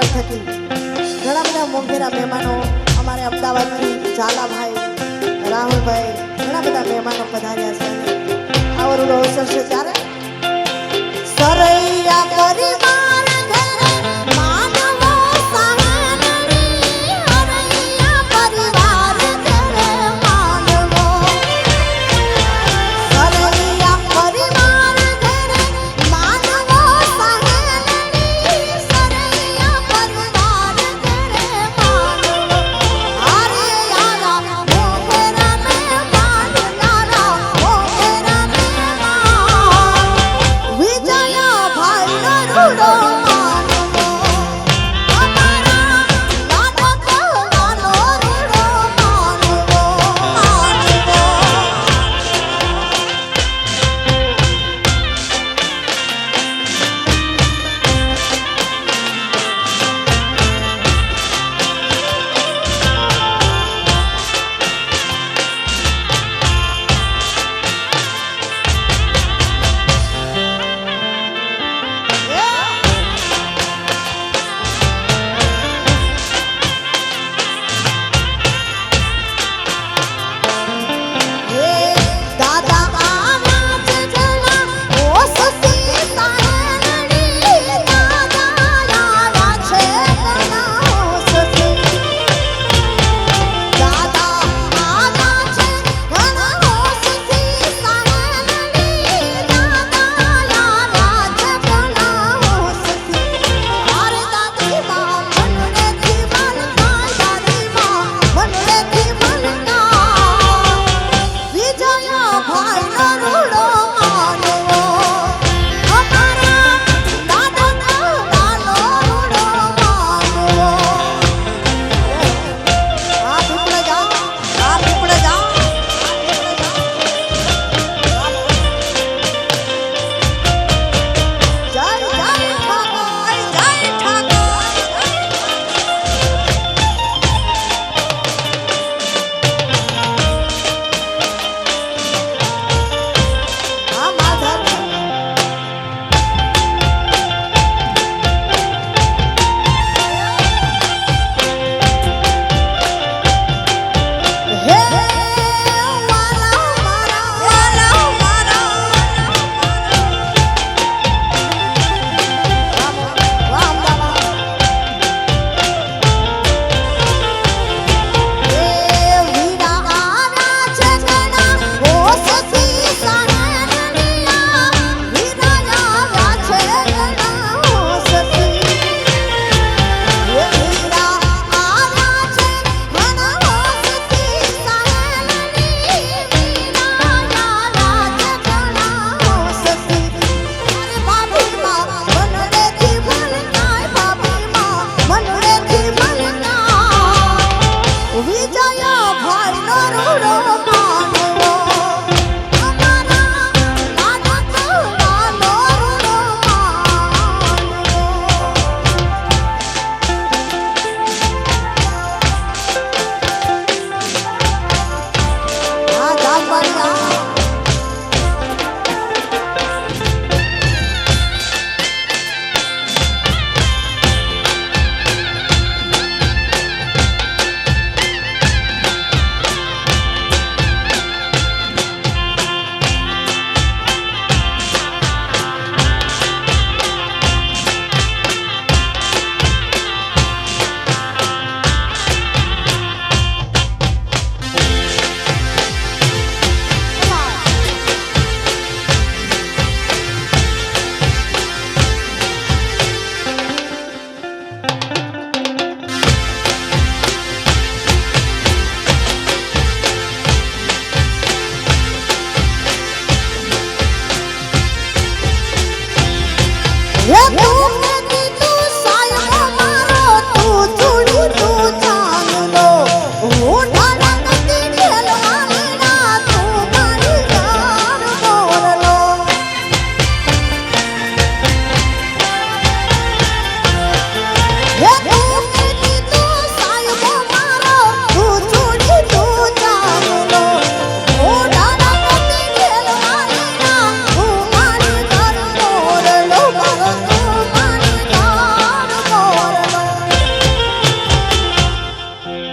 નાનાભાઈ થકી. ઘણા બધા મોંઘેરા મહેમાનો અમારે અમદાવાદથી ઝાલાભાઈ, રાહુલભાઈ, ઘણા બધા મહેમાનો પધાર્યા છે. આવો રૂડો અવસર છે ત્યારે. સરૈયા પરિવાર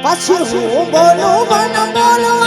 আসুন বলো বানা বলো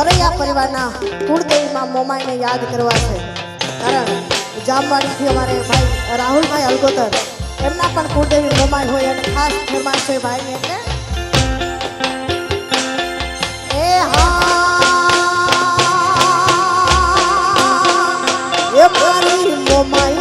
સરૈયા પરિવારના કુળદેવીમાં મોમાઈને યાદ કરવા છે. કારણ જામવાડીથી અમારે ભાઈ રાહુલભાઈ અલગોતર, એમના પણ કુળદેવી મોમાઈ હોય અને ખાસ ફેમસ છે ભાઈને એટલે. my